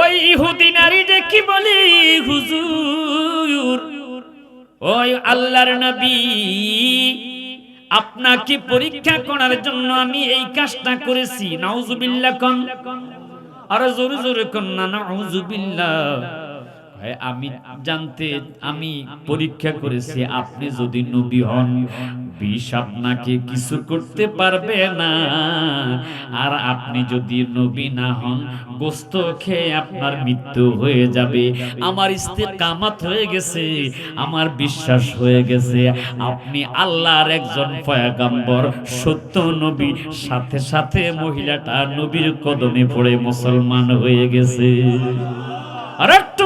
ওই ইহুদি নারী যে কি বলি, হুজুর? ওই আল্লাহর নবী, আপনাকে পরীক্ষা করার জন্য আমি এই কাজটা করেছি। নাউজুবিল্লাহ কন। আর জোরে জোরে কন না, নাউজুবিল্লাহ। আমি জানতে, আমি পরীক্ষা করেছি, আপনি যদি নবী হন। বিষ আপনাকে কিছু করতে পারবে না। আর আপনি যদি নবী না হন, গোস্ত খেয়ে আপনার মৃত্যু হয়ে যাবে। আমার কামাত হয়ে গেছে, আমার বিশ্বাস হয়ে গেছে। আপনি আল্লাহর একজন সত্য নবী, সাথে সাথে মহিলাটা নবীর কদমে পড়ে মুসলমান হয়ে গেছে। আর একটু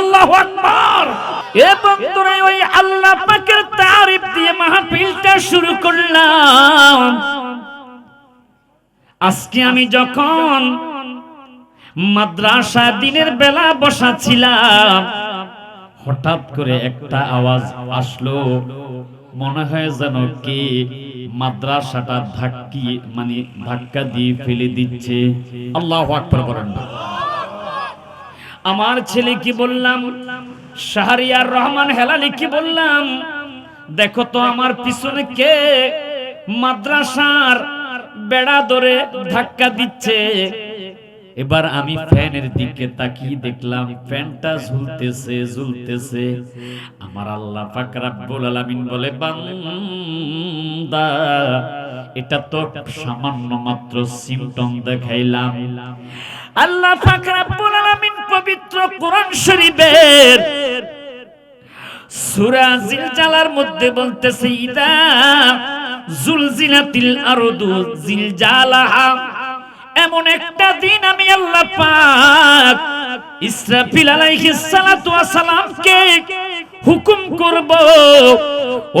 আল্লাহু আকবার। এ বন্ধুরা, ওই আল্লাহ তারিফ দিয়ে মাহফিলটা শুরু করলাম। আজকে আমি যখন মাদ্রাসা দিনের বেলা বসা ছিলাম হঠাৎ করে একটা আওয়াজ আসলো। মনে হয় যেন কে মাদ্রাসাটা ধাক্কি মানে ধাক্কা দিয়ে ফেলে দিচ্ছে। আল্লাহ আকবার আমার ছেলে কি বললাম শাহরিয়ার রহমান হেলালি কি বললাম? দেখো তো আমার পিছনে কে মাদ্রাসার বেড়া ধরে ধাক্কা দিচ্ছে। এবার আমি ফ্যানের দিকে তাকিয়ে দেখলাম ফ্যানটা ঝুলতেছে ঝুলতেছে। আমার আল্লাহ পাক রাব্বুল আলামিন বলে, বান্দা, এটা তো সামান্য মাত্র সিমটম দেখাইলাম। আল্লাহ পাক রাব্বুল আলামিন পবিত্র কোরআন শরীফের সূরা জিলজালার মধ্যে বলতেছে, ইদা জুলজিলাতিল আরদু জিলজালাহা। এমন একটা দিন আমি আল্লাহ পাক ইসরাফিল আলাইহিস সালাতু ওয়াস সালামকে হুকুম করব,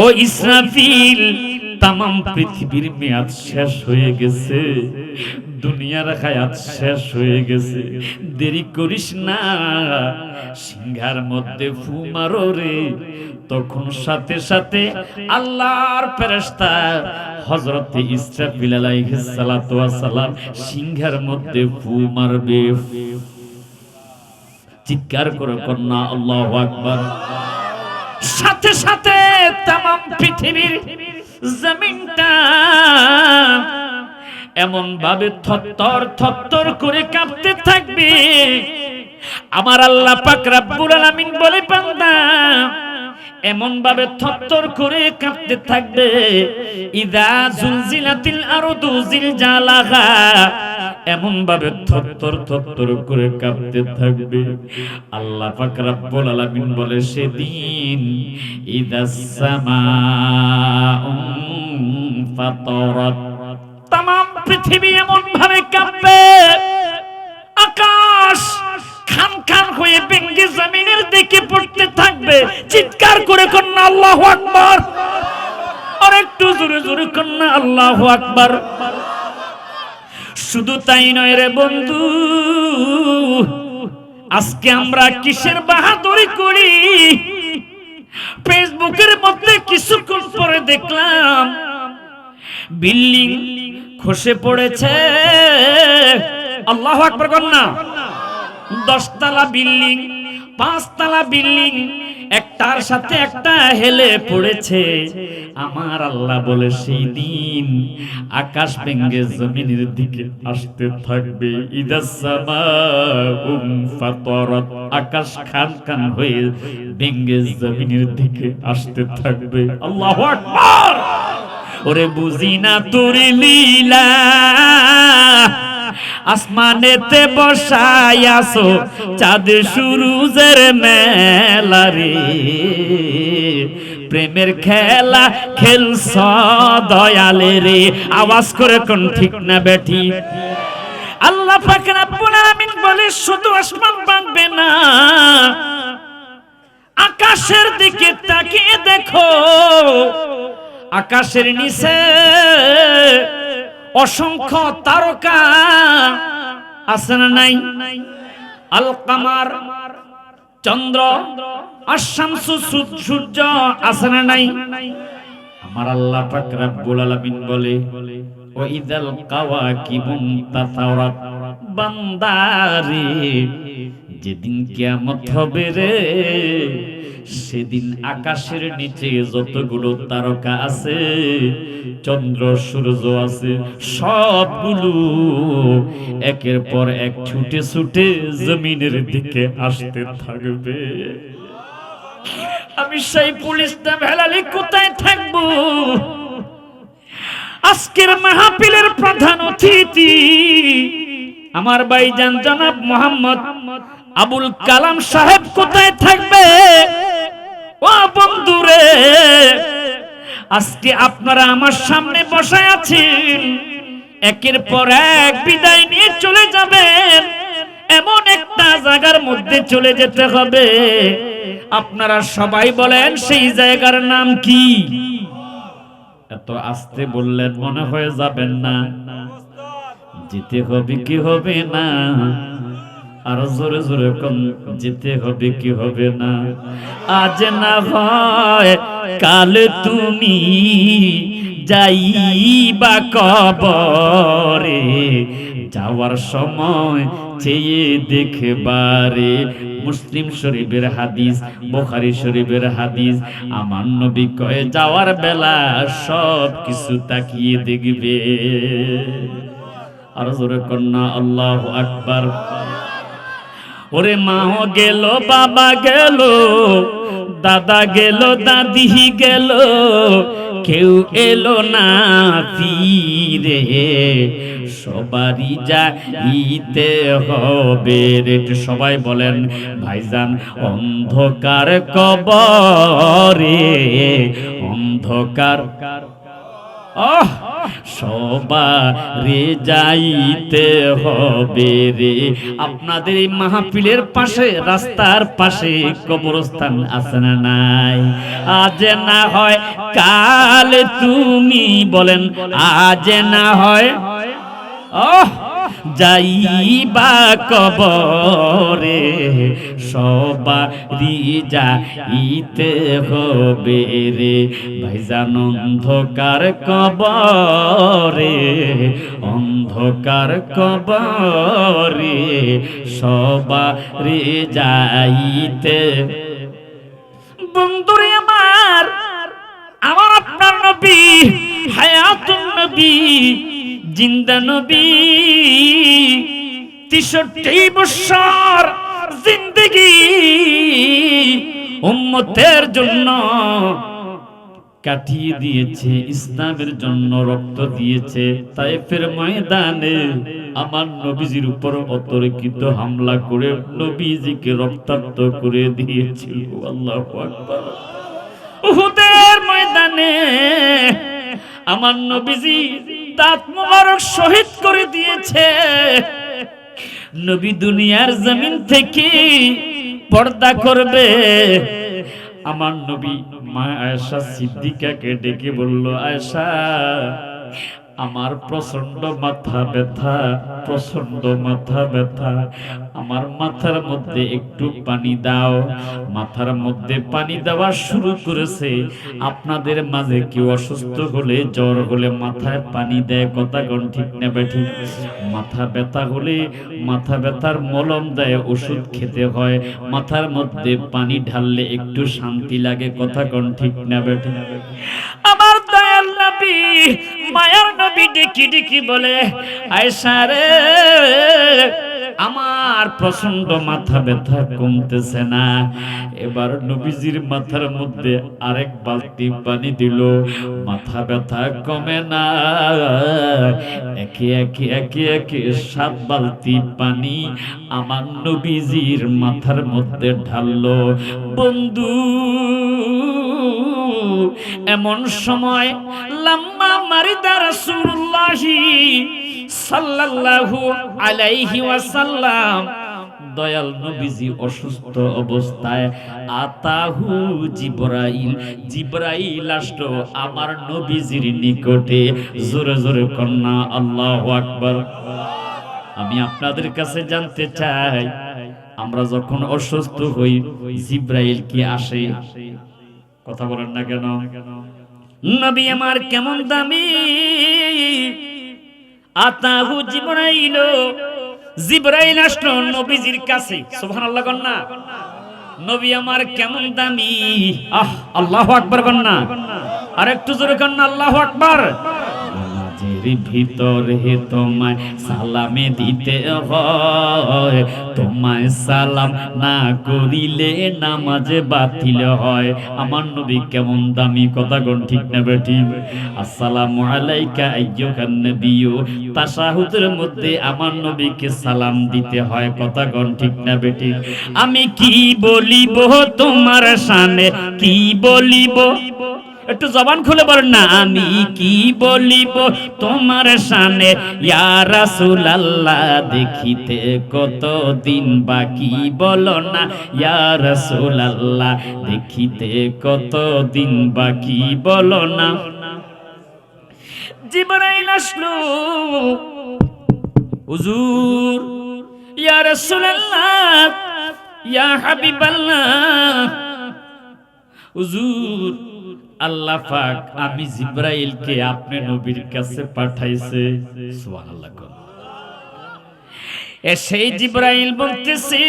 ও ইসরাফিল তামাম পৃথিবীর মেয়াদ শেষ হয়ে গেছে। দুনিয়ার হায়াত শেষ হয়ে গেছে। দেরি করিস না। সিংহার মধ্যে ফু মারো রে। তখন সাথে সাথে আল্লাহর ফেরেশতা হযরতে ইসরাফিল আলাইহিস সালাতু ওয়াস সালাম সিংহার মধ্যে ফু মারবে। চিৎকার করে কন্যা, আল্লাহু আকবার। সাথে সাথে তাম পৃথিবীর জমিনটা। এমন ভাবে থত্তর থত্তর করে কাঁপতে থাকবে। আমার আল্লাহ পাক রাব্বুল আলামিন বলে, বান্দা এমন ভাবে থত্তর করে কাঁপতে থাকবে। ইদা জুলজিলাতিল আরদু জিলজালাহা। এমন ভাবে থরথর থরথর করে কাঁপতে থাকবে। আল্লাহ পাক আলামিন বলে, সেদিন ইদাস সামাউ ফাতারাত। পৃথিবী এমন ভাবে কাঁপবে আকাশ খান খান হয়ে ভেঙ্গে জমিনের দিকে পড়তে থাকবে। চিৎকার করে কন্যা, আল্লাহু আকবার। আর একটু জোরে জোরে কন্যা, আল্লাহু আকবার। শুধু তাই নয় রে বন্ধু, আজকে আমরা কিসের বাহাদুরি করি? ফেসবুকের মধ্যে কিছুক্ষণ পরে দেখলাম, বিল্ডিং খসে পড়েছে। আল্লাহ আকবর কন্যা দশতলা বিল্ডিং পাঁচতলা বিল্ডিং, একটার সাথে একটা হেলে পড়েছে। আমার আল্লাহ বলে, সেই দিন আকাশ ভেঙ্গে জমিনের দিকে আসতে থাকবে। আকাশ খান খান হয়ে ভেঙ্গে জমিনের দিকে আসতে থাকবে। আল্লাহু ওরে বুঝি না তোর লীলা। আসমানেতে বসাই আসো চাঁদ সুরুজের মেলা রে প্রেমের খেলা খেলছ দয়ালে রে, আওয়াজ করে কোন ঠিক না বেঠি আল্লাহ পাক রাব্বুল আলামিন বলে, শুধু আসমান বাঁধবে না, আকাশের দিকে তাকিয়ে দেখো, আকাশের নিচে অসংখ্য তারকা আছে না নাই? আল কামার চন্দ্র আশামসু সূর্য আছে না নাই? আমার আল্লাহ পাক রব্বুল আলামিন বলে ও ইদাল কাওয়াকিবুন তাতাওরাত বান্দারে, যেদিন কিয়ামত হবে রে সেদিন আকাশের নিচে যতগুলো তারকা আছে, চন্দ্র, সূর্য আছে, সবগুলো একের পর এক ছুটে ছুটে জমিনের দিকে আসতে থাকবে। আমি সেই পুলিশটা ভেলালি কোথায় থাকব? আজকের মাহফিলের প্রধান অতিথি আমার ভাইজান জনাব মোহাম্মদ আবুল কালাম সাহেব কোথায় থাকবে? ও বন্ধুরে, আজকে আপনারা আমার সামনে বসে আছেন। একের পর এক বিদায় নিয়ে চলে যাবেন। এমন একটা জায়গার মধ্যে চলে যেতে হবে। আপনারা সবাই বলেন, সেই জায়গার নাম কি? এত আস্তে বললেন, মনে হয়ে যাবেন না। যেতে হবে কি হবে না? আর জোরে জোরে কম, যেতে হবে কি হবে না। আজ না হয়, কাল তুমি যাইবা কবরে, যাওয়ার সময় চেয়ে দেখবারে। মুসলিম শরীফের হাদিস, বোখারি শরীফের হাদিস, আমার নবী কয়ে যাওয়ার বেলা সব কিছু তাকিয়ে দেখবে। আর জোরে কন্যা, আল্লাহ আকবার। ওরে মাও গেল, বাবা গেল, দাদা গেল, দাদি গেল, কেউ এলো না ফিরে। সবারই যাইতে হবে একটু সবাই বলেন, ভাইজান, অন্ধকার কবরে, অন্ধকার আহ, সবারে যাইতে হবে রে। আপনাদের এই মাহফিলের পাশে, রাস্তার পাশে কবরস্থান আছে না নাই? আজ না হয় কাল তুমি বলেন, আজ না হয়, আহ যাইবা কবরে সবারি যাইতে হবে রে। ভাইজান অন্ধকার কবরে অন্ধকার কবরে সবারি যাইতে। বন্ধুরে আমার আমার আপনার নবী, হায়াতুন নবী জিন্দা নবী, তেষট্টি বছর জিন্দগি উম্মতের জন্য কাটিয়ে দিয়েছে, ইসলামের জন্য রক্ত দিয়েছে। তাইফের ময়দানে আমার নবীজির উপর অতর্কিত হামলা করে নবীজিকে রক্তাক্ত করে দিয়েছিল। আল্লাহ উহুদের ময়দানে আমার নবীজি দাঁত মোবারক শহীদ করে দিয়েছে। নবী দুনিয়ার জমিন থেকে পর্দা করবে। আমার নবী মা আয়েশা সিদ্দিকাকে ডেকে বলল, আয়েশা, আমার প্রচণ্ড মাথা ব্যথা প্রচণ্ড মাথা ব্যথা আমার মাথার মধ্যে একটু পানি দাও। মাথার মধ্যে পানি দেওয়া শুরু করেছে। আপনাদের মাঝে কেউ অসুস্থ হলে, জ্বর হলে মাথায় পানি দেয়, কথা কোন ঠিক নেবে ঠিক? মাথা ব্যথা হলে মাথা ব্যথার মলম দেয়, ওষুধ খেতে হয়। মাথার মধ্যে পানি ঢাললে একটু শান্তি লাগে, কথা কোন ঠিক নেবে ঠিক? আমার দয়াল নবী, মায়ার নবী ডেকি ডেকি বলে আয়সা রে আমার প্রচণ্ড মাথা ব্যথা কমতেছে না। এবার নবীজির মাথার মধ্যে আরেক বালতি পানি দিল। মাথা ব্যথা কমে না। একে একে একে একে সাত বালতি পানি আমার নবীজির মাথার মধ্যে ঢাললো। বন্ধু, এমন সময় লাম্মা মারিদা সাল্লাল্লাহু আলাইহি ওয়াসাল্লাম। দয়াল নবীজি অসুস্থ অবস্থায়, আতাহু জিব্রাইল জিব্রাইল আমার নবীজির নিকটে। জোরে জোরে কন্যা, আল্লাহু আকবার। আমি আপনাদের কাছে জানতে চাই, আমরা যখন অসুস্থ হই, জিব্রাইল কি আসে? কথা বলেন না কেন? নবী আমার কেমন দামি? আতাহু জিব্রাইল জিব্রাইল আসলো নবীজির কাছে। সুবহানাল্লাহ কর না। নবী আমার কেমন দামি? আহ, আল্লাহু আকবার কর না। আর একটু জোরে কর না, আল্লাহু আকবার। ভিতরে তোমায় সালামে দিতে হয়। তোমায় সালাম না করিলে নামাজে বাতিল হয়। আমার নবী কেমন দামি কথা কোন ঠিক না বেটি আসসালামু আলাইকা আইয়ুহান নবিয়্যু। তাশাহুদের মধ্যে আমার নবীকে সালাম দিতে হয় কথা কোন ঠিক না বেটি আমি কি বলিব তোমার সামনে? কি বলিব? একটু জবান খুলে বলেন না, আমি কি বলিব তোমার সামনে? ইয়া রাসূলুল্লাহ, দেখিতে কত দিন বাকি? বলো না, ইয়া রাসূলুল্লাহ, দেখিতে কত দিন বাকি? বলো না। জিবরাইল আসলো। হুজুর, ইয়া রাসূলুল্লাহ, ইয়া হাবিবাল্লাহ, হুজুর আল্লাহ পাক আমি জিব্রাইলকে আপনি নবীর কাছে পাঠাইছে সুবহানাল্লাহ কোন এ সেই জিব্রাইল বলতেছে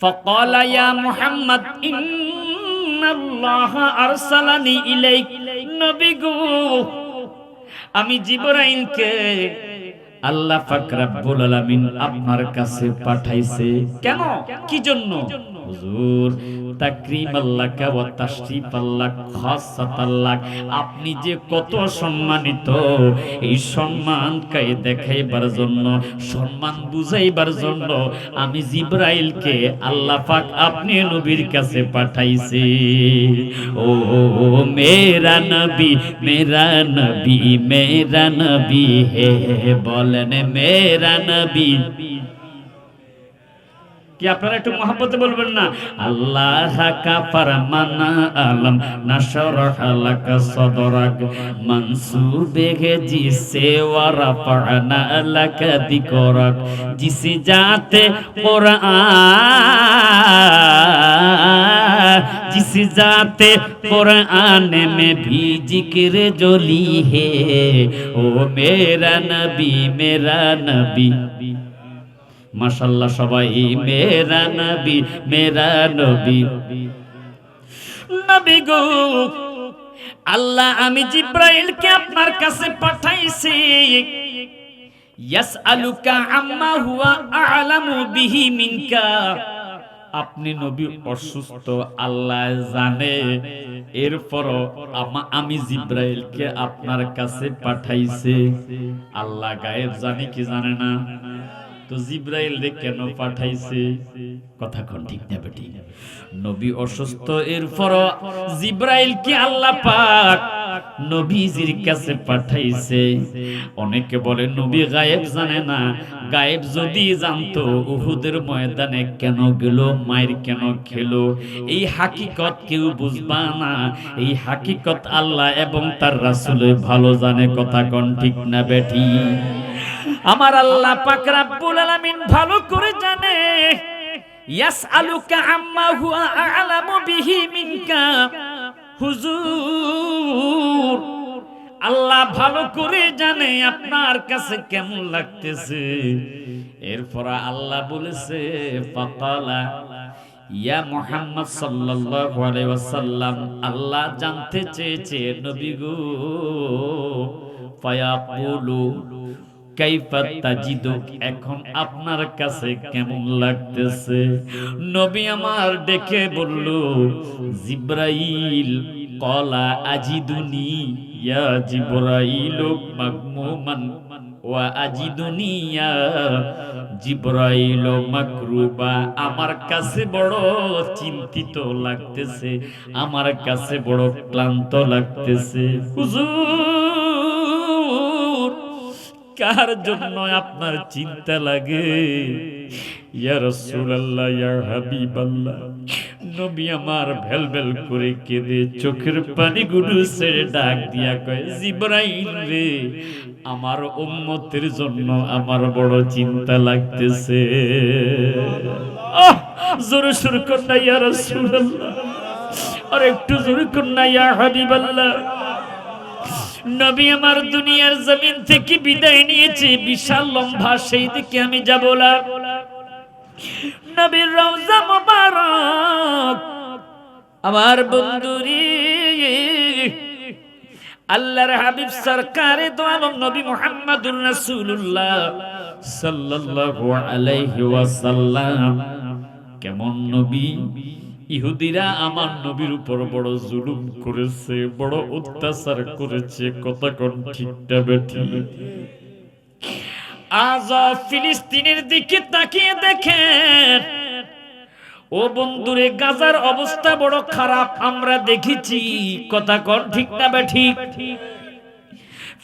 فقال يا محمد إن الله أرسلني إليك নবী গো আমি জিব্রাইলকে আল্লাহ পাক রব্বুল আলামিন আপনার কাছে পাঠাইছে কেন কি জন্য হুজুর তাকরিম আল্লাহ ওয়া তাশরিফ আল্লাহ খাসাত আল্লাহ আপনি যে কত সম্মানিত, এই সম্মানকে দেখাইবার জন্য, সম্মান বুঝাইবার জন্য আমি জিব্রাইলকে আল্লাহ পাক আপনি নবীর কাছে পাঠাইছে। ও মেরা নবী মেরা নবী মেরা নবী, হে বলেন মেরা নবী। কি আপনারা একটু মহাব্বতে বলবেন না আল্লাহ কা ফরমানা আলম নশর হালাক সদরক মনসুবে গে জিসে ওয়ারফানা লক দিকরক জিসে जाते कुरान जिस जाते कुरान में भी जिक्र जोली है ओ मेरा नबी मेरा नबी মাশাল্লাহ সবাই মেরা নবী মেরা নবী। নবী গো, আল্লাহ আমি জিব্রাইলকে আপনার কাছে পাঠাইছি। ইয়াসআলুকা আম্মা হুয়া আ'লামু বিহি মিনকা। আপনি নবী অসুস্থ, আল্লাহ জানে। এরপরও আমা- আমি জিব্রাইলকে আপনার কাছে পাঠাইছে। আল্লাহ গায়েব জানে কি জানে না? তো জিব্রাইল রে কেন পাঠাইছে? কথা কোন, ঠিক না বেটি? নবী অসুস্থ এরপর জিব্রাইল কি আল্লাহ পাক নবীজির কাছে পাঠাইছে? অনেকে বলে, নবী গায়েব জানে না। গায়েব যদি জানতো, উহুদের ময়দানে কেন গেল, মায়ের কেন খেলো? এই হাকিকত কেউ বুঝবা না। এই হাকিকত আল্লাহ এবং তার রাসূলে ভালো জানে, কথা কোন, ঠিক না বেটি? আমার আল্লাহ পাক রাব্বুল আলামিন ভালো করে জানে। ইয়াসআলুকা আম্মা হুয়া আ'লামু বিহি মিনকা। হুজুর, আল্লাহ ভালো করে জানে আপনার কাছে কেমন লাগতেছে। এরপর আল্লাহ বলেছে, ফাকালা, ইয়া মুহাম্মদ সাল্লাল্লাহু আলাইহি ওয়াসাল্লাম, আল্লাহ জানতে চেয়েছে, নবী গো, ফায়াকুলু এখন আপনার কাছে কেমন লাগতেছে? নবী আমার ডেকে বলল, জিব্রাইল, কলা আজিদুনি, ইয়া জিব্রাইল মাগমুমান, ওয়া আজিদুনি, ইয়া জিব্রাইল মাকরুবা। আমার কাছে বড় চিন্তিত লাগতেছে, আমার কাছে বড় ক্লান্ত লাগতেছে। হুজুর! কার জন্য আপনার চিন্তা লাগে। ইয়া রাসূলুল্লাহ, ইয়া হাবিবাল্লাহ, নবী আমার ভেল ভেল করে কেঁদে চোখের পানি গুলো ছেড়ে ডাক দিয়া কয়, জিব্রাইল রে, আমার উম্মতের জন্য আমার বড় চিন্তা লাগতেছে। জোরে সুর না ইয়া রাসূলুল্লাহ। আর একটু জোরে না ইয়া হাবিবাল্লাহ। নবী আমার দুনিয়ার জমিন থেকে বিদায় নিয়েছে, বিশাল লম্বা সেই দিকে আমি যাব না। নবীর রওজা মোবারক, আমার বন্ধুরি, আল্লাহর হাবিব সরকারে তো আলম নবী মুহাম্মদুর রাসূলুল্লাহ সাল্লাল্লাহু আলাইহি ওয়াসাল্লাম। কেমন নবী? ইহুদিরা আমার নবীর উপর বড় জুলুম করেছে, বড় অত্যাচার করেছে, কথা কোন ঠিকটা বেঠি। আজ ফিলিস্তিনের দিকে তাকিয়ে দেখেন। ও বন্ধুরে, গাজার অবস্থা বড় খারাপ, আমরা দেখেছি, কথা কর ঠিক না বা ঠিক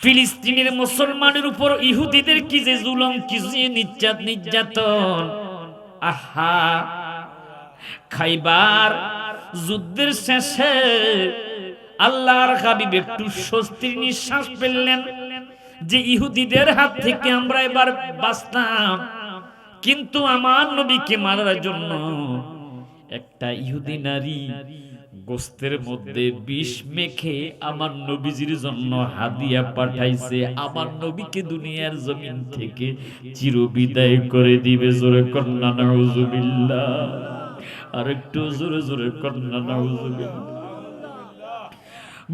ফিলিস্তিনের মুসলমানের উপর ইহুদিদের কি যে জুলম, কি যে নির্যাত নির্যাতন। আহা! খাইবার যুদ্ধের শেষে আল্লাহর হাবিব একটু স্বস্তির নিঃশ্বাস ফেললেন যে ইহুদিদের হাত থেকে আমরা এবার বাঁচতাম। কিন্তু আমার নবীকে মারার জন্য একটা ইহুদি নারী গোস্তের মধ্যে বিষ মেখে আমার নবীজির জন্য হাদিয়া পাঠাইছে। আমার নবীকে দুনিয়ার জমিন থেকে চিরবিদায় করে দিবে। জোরে কন্যা, নাউজুবিল্লাহ। আর একটু জোরে জোরে কন্যা নাউজুবিল্লাহ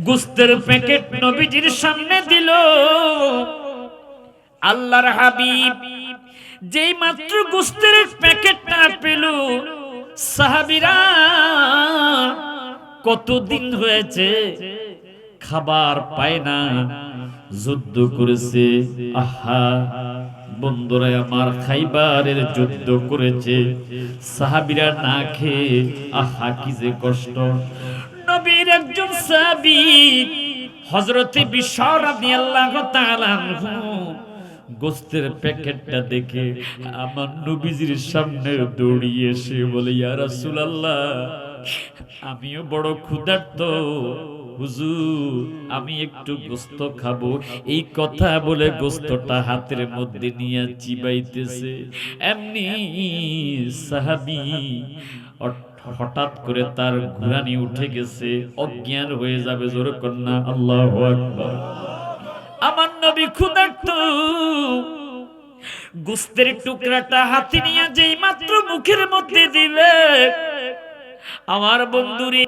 গুস্তের প্যাকেট নবীজির সামনে দিল। আল্লাহর হাবিব, যেই মাত্র গুস্তের প্যাকেটটা পেল, সাহাবিরা কতদিন হয়েছে? খাবার পায় না। যুদ্ধ করেছে, আহা, বন্ধুরা, আমার খাইবারের যুদ্ধ করেছে। সাহাবিরা না খেয়ে, আহা, কি যে কষ্ট। নবীর একজন সাহাবী বিশর রাদিয়াল্লাহু তাআলা আনহু, গোস্তের প্যাকেটটা দেখে আমার নবীজির সামনে দৌড়িয়ে এসে বলে, ইয়া রাসূলুল্লাহ, আমিও বড় ক্ষুধার্ত। হুজুর, আমি একটু গোস্ত খাব। এই কথা বলে গোস্তটা হাতের মধ্যে নিয়ে চিবাইতেছে। এমনি সাহাবী হঠাৎ করে তার ঘুরানি উঠে গেছে। অজ্ঞান হয়ে যাবে কন্যা, আল্লাহ আমার নবী গুস্তের টুকরাটা হাতে নিয়ে যেই মাত্র মুখের মধ্যে দিবে আমার বন্ধুরে